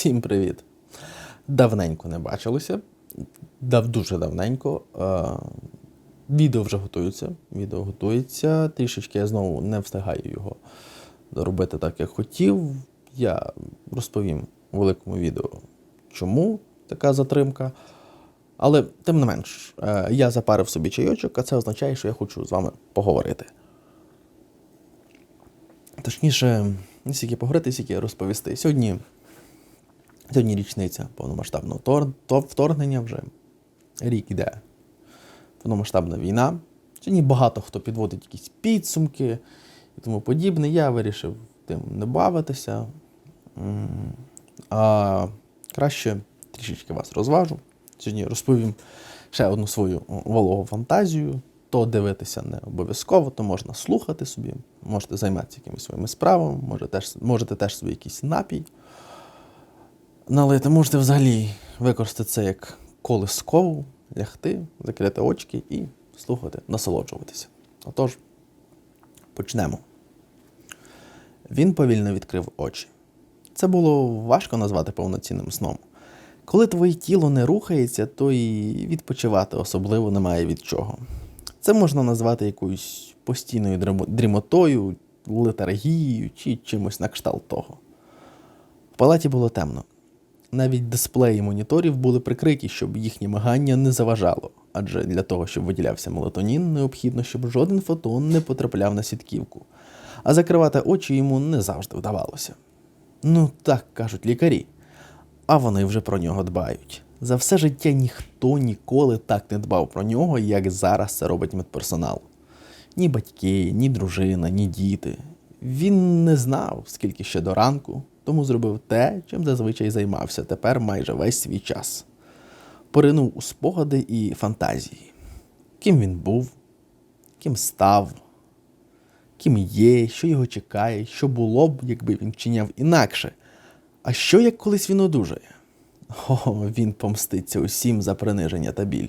Всім привіт! Давненько не бачилося. Дав дуже давненько. Е, відео вже готується. Відео готується. Трішечки я знову не встигаю його робити так, як хотів. Я розповім у великому відео, чому така затримка. Але тим не менш, е, я запарив собі чайочок, а це означає, що я хочу з вами поговорити. Точніше, не стільки поговорити, стільки розповісти. Сьогодні Сьогодні річниця повномасштабного тор- вторгнення вже рік іде. Повномасштабна війна. Сьогодні багато хто підводить якісь підсумки і тому подібне. Я вирішив тим не бавитися. А краще трішечки вас розважу. Сьогодні розповім ще одну свою вологу фантазію. То дивитися не обов'язково, то можна слухати собі, можете займатися якимись своїми справами, можете теж, можете теж собі якийсь напій налити. Можете взагалі використати це як колискову, лягти, закрити очки і слухати, насолоджуватися. Отож, почнемо. Він повільно відкрив очі. Це було важко назвати повноцінним сном. Коли твоє тіло не рухається, то і відпочивати особливо немає від чого. Це можна назвати якоюсь постійною дрімотою, летаргією чи чимось на кшталт того. В палаті було темно. Навіть дисплеї моніторів були прикриті, щоб їхнє мигання не заважало, адже для того, щоб виділявся мелатонін, необхідно, щоб жоден фотон не потрапляв на сітківку, а закривати очі йому не завжди вдавалося. Ну, так кажуть лікарі, а вони вже про нього дбають. За все життя ніхто ніколи так не дбав про нього, як зараз це робить медперсонал. Ні батьки, ні дружина, ні діти. Він не знав, скільки ще до ранку, тому зробив те, чим зазвичай займався тепер майже весь свій час. Поринув у спогади і фантазії. Ким він був, ким став, ким є, що його чекає, що було б, якби він вчиняв інакше. А що як колись він одужає? О, він помститься усім за приниження та біль.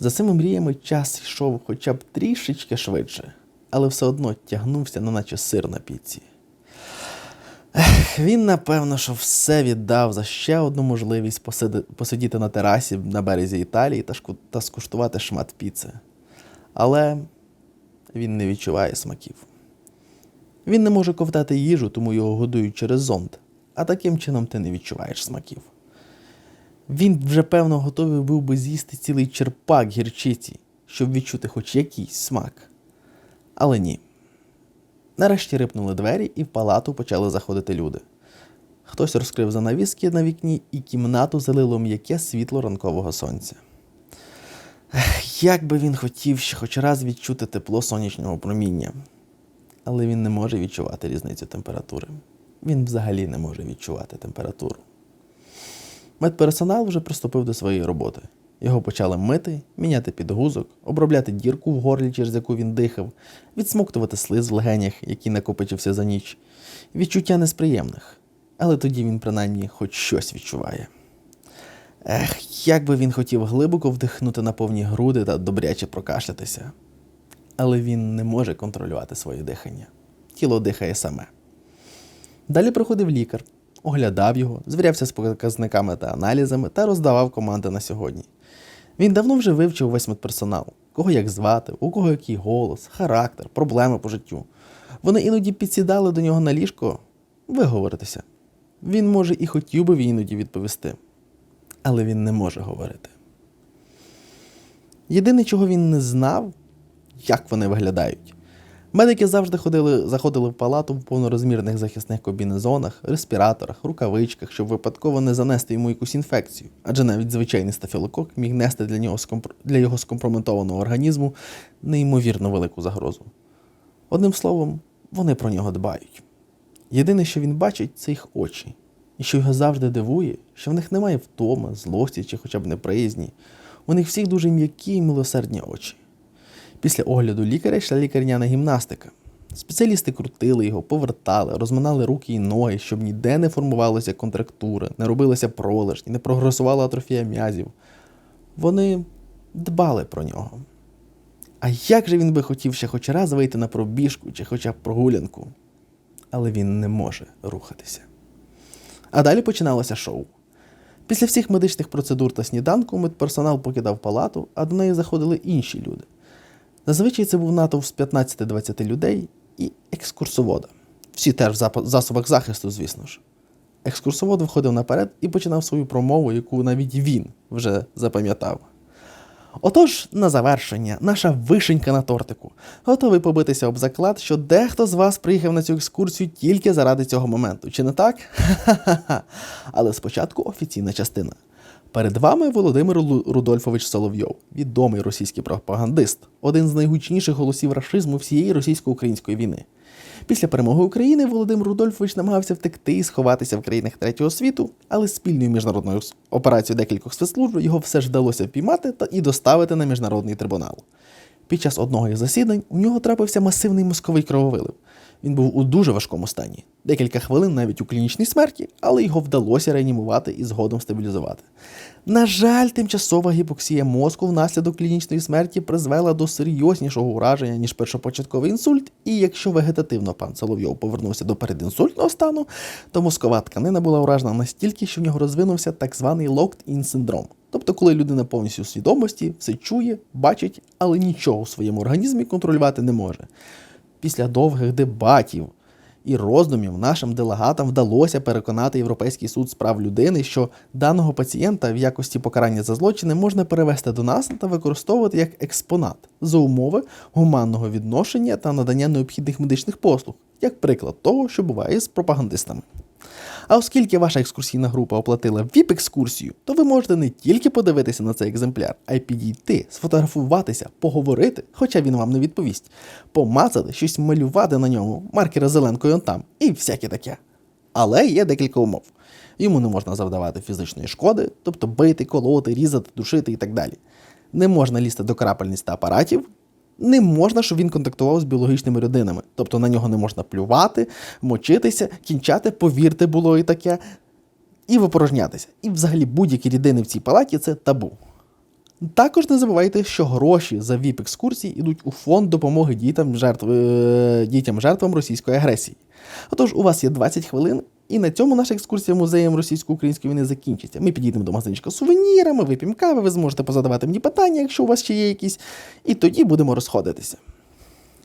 За цими мріями час йшов хоча б трішечки швидше, але все одно тягнувся, неначе сир на піці. Ех, Він, напевно, що все віддав за ще одну можливість посиди... посидіти на терасі на березі Італії та, шку... та скуштувати шмат піци. Але він не відчуває смаків. Він не може ковтати їжу, тому його годують через зонд, а таким чином ти не відчуваєш смаків. Він вже, певно, готовий був би з'їсти цілий черпак гірчиці, щоб відчути хоч якийсь смак. Але ні. Нарешті рипнули двері, і в палату почали заходити люди. Хтось розкрив занавіски на вікні, і кімнату залило м'яке світло ранкового сонця. Ех, Як би він хотів ще хоч раз відчути тепло сонячного проміння, але він не може відчувати різницю температури. Він взагалі не може відчувати температуру. Медперсонал вже приступив до своєї роботи. Його почали мити, міняти підгузок, обробляти дірку в горлі, через яку він дихав, відсмоктувати слиз в легенях, який накопичився за ніч. Відчуття несприємних. Але тоді він принаймні хоч щось відчуває. Ех, як би він хотів глибоко вдихнути на повні груди та добряче прокашлятися. Але він не може контролювати своє дихання. Тіло дихає саме. Далі приходив лікар, оглядав його, звірявся з показниками та аналізами та роздавав команди на сьогодні. Він давно вже вивчив весь медперсонал, кого як звати, у кого який голос, характер, проблеми по життю. Вони іноді підсідали до нього на ліжко виговоритися. Він, може, і хотів би іноді відповісти, але він не може говорити. Єдине, чого він не знав, як вони виглядають. Медики завжди ходили, заходили в палату в повнорозмірних захисних комбінезонах, респіраторах, рукавичках, щоб випадково не занести йому якусь інфекцію, адже навіть звичайний стафілокок міг нести для нього для його скомпрометованого організму неймовірно велику загрозу. Одним словом, вони про нього дбають. Єдине, що він бачить, це їх очі, і що його завжди дивує, що в них немає втоми, злості чи хоча б неприязні. У них всіх дуже м'які і милосердні очі. Після огляду лікаря йшла лікарняна гімнастика. Спеціалісти крутили його, повертали, розминали руки і ноги, щоб ніде не формувалася контрактура, не робилася пролежні, не прогресувала атрофія м'язів. Вони дбали про нього. А як же він би хотів ще хоч раз вийти на пробіжку чи хоча б прогулянку? Але він не може рухатися. А далі починалося шоу. Після всіх медичних процедур та сніданку медперсонал покидав палату, а до неї заходили інші люди. Зазвичай це був натовп з 15-20 людей і екскурсовода. Всі теж в засобах захисту, звісно ж. Екскурсовод виходив наперед і починав свою промову, яку навіть він вже запам'ятав. Отож, на завершення, наша вишенька на тортику. Готовий побитися об заклад, що дехто з вас приїхав на цю екскурсію тільки заради цього моменту, чи не так? Ха-ха-ха. Але спочатку офіційна частина. Перед вами Володимир Рудольфович Соловйов, відомий російський пропагандист, один з найгучніших голосів рашизму всієї російсько-української війни. Після перемоги України Володимир Рудольфович намагався втекти і сховатися в країнах третього світу, але спільною міжнародною операцією декількох спецслужб його все ж вдалося впіймати та і доставити на міжнародний трибунал. Під час одного із засідань у нього трапився масивний мозковий крововилив. Він був у дуже важкому стані. Декілька хвилин навіть у клінічній смерті, але його вдалося реанімувати і згодом стабілізувати. На жаль, тимчасова гіпоксія мозку внаслідок клінічної смерті призвела до серйознішого ураження, ніж першопочатковий інсульт, і якщо вегетативно пан Соловйов повернувся до передінсультного стану, то мозкова тканина була уражена настільки, що в нього розвинувся так званий locked-in синдром. Тобто, коли людина повністю у свідомості, все чує, бачить, але нічого в своєму організмі контролювати не може. Після довгих дебатів і роздумів нашим делегатам вдалося переконати Європейський суд з прав людини, що даного пацієнта в якості покарання за злочини можна перевести до нас та використовувати як експонат за умови гуманного відношення та надання необхідних медичних послуг, як приклад того, що буває з пропагандистами. А оскільки ваша екскурсійна група оплатила ВІП-екскурсію, то ви можете не тільки подивитися на цей екземпляр, а й підійти, сфотографуватися, поговорити, хоча він вам не відповість, помацати, щось малювати на ньому, маркера зеленкою он там і всяке таке. Але є декілька умов. Йому не можна завдавати фізичної шкоди, тобто бити, колоти, різати, душити і так далі. Не можна лізти до крапельниць та апаратів, не можна, щоб він контактував з біологічними людинами. Тобто на нього не можна плювати, мочитися, кінчати, повірте, було і таке, і випорожнятися. І взагалі будь-які рідини в цій палаті це табу. Також не забувайте, що гроші за ВІП-екскурсії йдуть у фонд допомоги дітям, жертв, е, дітям жертвам російської агресії. Отож, у вас є 20 хвилин, і на цьому наша екскурсія музеєм російсько-української війни закінчиться. Ми підійдемо до магазинчика з сувенірами, вип'ємо кави, ви зможете позадавати мені питання, якщо у вас ще є якісь, і тоді будемо розходитися.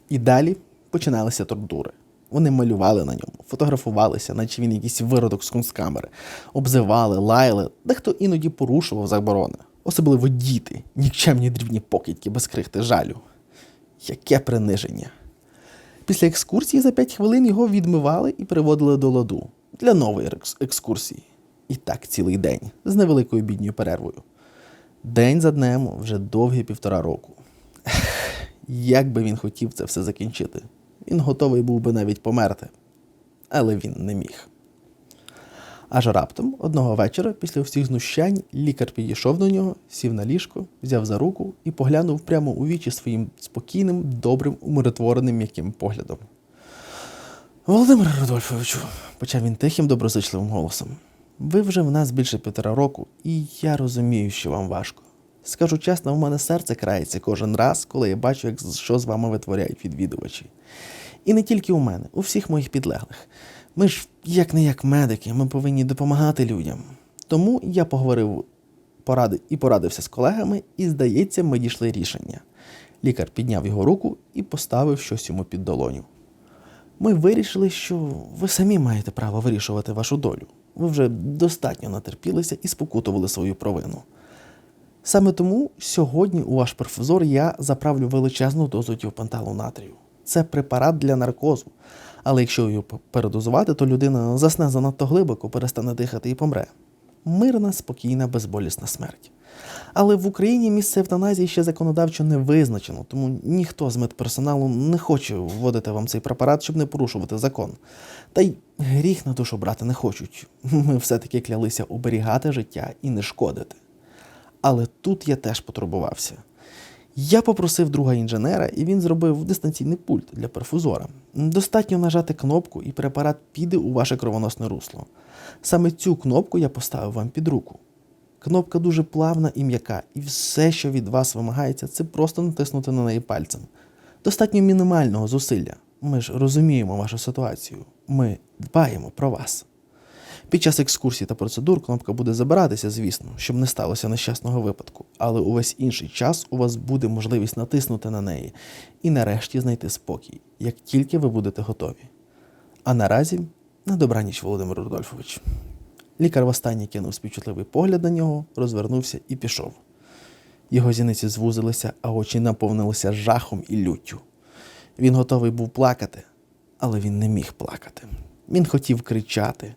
І далі починалися тортури. Вони малювали на ньому, фотографувалися, наче він якийсь виродок з кунсткамери, обзивали, лаяли, дехто іноді порушував заборони. Особливо діти, нікчемні дрібні покидьки без крихти жалю. Яке приниження. Після екскурсії за 5 хвилин його відмивали і приводили до ладу для нової екскурсії. І так цілий день з невеликою бідньою перервою. День за днем вже довгі півтора року. Як би він хотів це все закінчити. Він готовий був би навіть померти. Але він не міг. Аж раптом, одного вечора, після всіх знущань, лікар підійшов до нього, сів на ліжко, взяв за руку і поглянув прямо у вічі своїм спокійним, добрим, умиротвореним м'яким поглядом. Володимир Рудольфовичу, почав він тихим, доброзичливим голосом. Ви вже в нас більше півтора року, і я розумію, що вам важко. Скажу чесно, в мене серце крається кожен раз, коли я бачу, як що з вами витворяють відвідувачі. І не тільки у мене, у всіх моїх підлеглих. Ми ж, як не як медики, ми повинні допомагати людям. Тому я поговорив поради, і порадився з колегами, і, здається, ми дійшли рішення. Лікар підняв його руку і поставив щось йому під долоню. Ми вирішили, що ви самі маєте право вирішувати вашу долю. Ви вже достатньо натерпілися і спокутували свою провину. Саме тому сьогодні у ваш перфузор я заправлю величезну дозу діопенталу натрію. Це препарат для наркозу. Але якщо його передозувати, то людина засне занадто глибоко, перестане дихати і помре. Мирна, спокійна, безболісна смерть. Але в Україні місце евтаназії ще законодавчо не визначено, тому ніхто з медперсоналу не хоче вводити вам цей препарат, щоб не порушувати закон. Та й гріх на душу брати не хочуть. Ми все-таки клялися оберігати життя і не шкодити. Але тут я теж потурбувався. Я попросив друга інженера, і він зробив дистанційний пульт для перфузора. Достатньо нажати кнопку, і препарат піде у ваше кровоносне русло. Саме цю кнопку я поставив вам під руку. Кнопка дуже плавна і м'яка, і все, що від вас вимагається, це просто натиснути на неї пальцем. Достатньо мінімального зусилля. Ми ж розуміємо вашу ситуацію. Ми дбаємо про вас. Під час екскурсій та процедур кнопка буде забиратися, звісно, щоб не сталося нещасного випадку, але увесь інший час у вас буде можливість натиснути на неї і нарешті знайти спокій, як тільки ви будете готові. А наразі на добраніч, Володимир Рудольфович. Лікар востаннє кинув співчутливий погляд на нього, розвернувся і пішов. Його зіниці звузилися, а очі наповнилися жахом і люттю. Він готовий був плакати, але він не міг плакати. Він хотів кричати,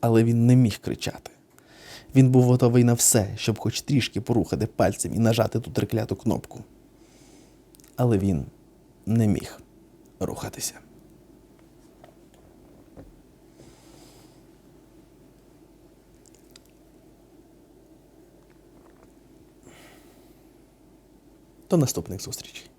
але він не міг кричати. Він був готовий на все, щоб хоч трішки порухати пальцем і нажати ту трикляту кнопку. Але він не міг рухатися. До наступних зустрічей.